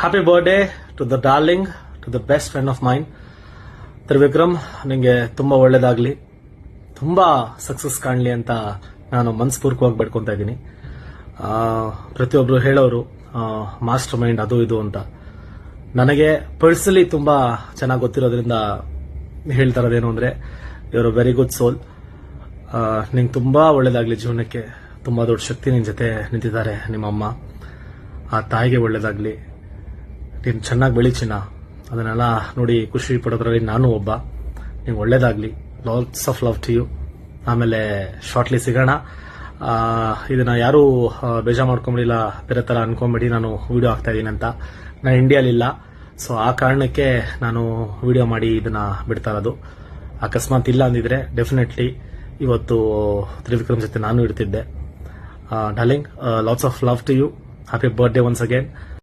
Happy birthday to the darling to the best friend of mind Trivikram ನಿಮಗೆ ತುಂಬ ಒಳ್ಳೇದಾಗ್ಲಿ. ತುಂಬ ಸಕ್ಸಸ್ ಕಾಣಲಿ ಅಂತ ನಾನು ಮನಸ್ಪೂರ್ವಕವಾಗಿ ಬೇಡ್ಕೊತಾ ಇದ್ದೀನಿ. ಪ್ರತಿಯೊಬ್ಬರು ಹೇಳೋರು ಮಾಸ್ಟರ್ ಮೈಂಡ್ ಅದು ಇದು ಅಂತ. ನನಗೆ ಪರ್ಸನಲಿ ತುಂಬ ಚೆನ್ನಾಗಿ ಗೊತ್ತಿರೋದ್ರಿಂದ ಹೇಳ್ತಾ ಇರೋದೇನು ಅಂದ್ರೆ ಇವರು ವೆರಿ ಗುಡ್ ಸೋಲ್ ನಿಂಗೆ ತುಂಬ ಒಳ್ಳೇದಾಗ್ಲಿ ಜೀವನಕ್ಕೆ. ತುಂಬ ದೊಡ್ಡ ಶಕ್ತಿ ನಿನ್ನ ಜೊತೆ ನಿಂತಿದ್ದಾರೆ ನಿಮ್ಮಮ್ಮ ಆ ತಾಯಿಗೆ ಒಳ್ಳೇದಾಗ್ಲಿ. ನೀನು ಚೆನ್ನಾಗಿ ಬೆಳಿಚಿನ ಅದನ್ನೆಲ್ಲ ನೋಡಿ ಖುಷಿ ಪಡೋದ್ರಲ್ಲಿ ನಾನು ಒಬ್ಬ. ನಿಂಗೆ ಒಳ್ಳೇದಾಗ್ಲಿ. Lots of love to you ಆಮೇಲೆ ಶಾರ್ಟ್ಲಿ ಸಿಗೋಣ. ಇದನ್ನ ಯಾರು ಬೇಜಾರು ಮಾಡ್ಕೊಂಬಿಡಿಲ್ಲ. ಬೇರೆ ತರ ಅನ್ಕೊಂಬಿಡಿ. ನಾನು ವಿಡಿಯೋ ಆಗ್ತಾ ಇದ್ದೀನಿ ಅಂತ. ನಾನು ಇಂಡಿಯಾಲಿಲ್ಲ ಸೊ ಆ ಕಾರಣಕ್ಕೆ ನಾನು ವಿಡಿಯೋ ಮಾಡಿ ಇದನ್ನ ಬಿಡ್ತಾ ಇರೋದು. ಅಕಸ್ಮಾತ್ ಇಲ್ಲ ಅಂದಿದ್ರೆ ಡೆಫಿನೆಟ್ಲಿ ಇವತ್ತು ತ್ರಿವಿಕ್ರಮ್ ಜೊತೆ ನಾನು ಇಡ್ತಿದ್ದೆ darling lots of love to you happy birthday once again